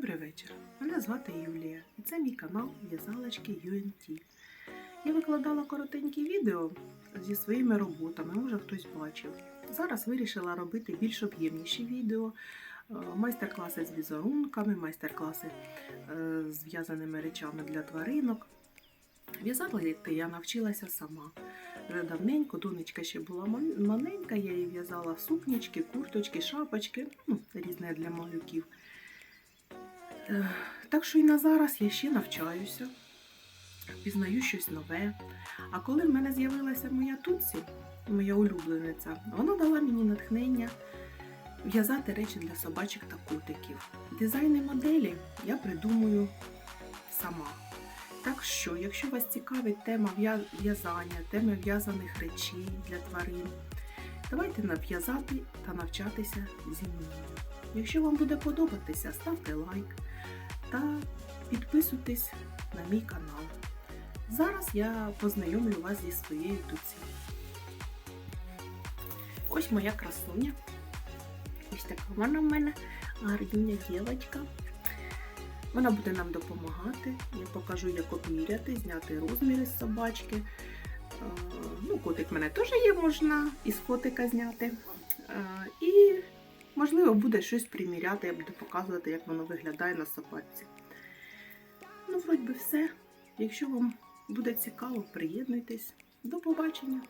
Добрий вечір. Мене звати Юлія, і це мій канал В'язалочки UNT. Я викладала коротенькі відео зі своїми роботами, може хтось бачив. Зараз вирішила робити більш об'ємніші відео, е, майстер-класи з візерунками, майстер-класи е, з в'язаними речами для тваринок. В'язати я навчилася сама. Вже давненько, донечка ще була маленька, я їй в'язала сукнічки, курточки, шапочки, ну, різне для малюків. Е, Так що і на зараз я ще навчаюся, пізнаю щось нове. А коли в мене з'явилася моя Тутсі, моя улюблениця, вона дала мені натхнення в'язати речі для собачок та котиків. Дизайни моделі я придумую сама. Так що, якщо вас цікавить тема в'язання, тема в'язаних речей для тварин, давайте нав'язати та навчатися зі мною. Якщо вам буде подобатися, ставте лайк та підписуйтесь на мій канал. Зараз я познайомлю вас зі своєю туці. Ось моя красуня. Ось така вона в мене гарнюня дівчинка. Вона буде нам допомагати. Я покажу, як обміряти, зняти розміри з собачки. Е, Ну, котик в мене теж є, можна із котика зняти. Е, І, можливо, буде щось приміряти, я буду показувати, як воно виглядає на собаці. Ну, вроді би, все. Якщо вам буде цікаво, приєднуйтесь. До побачення!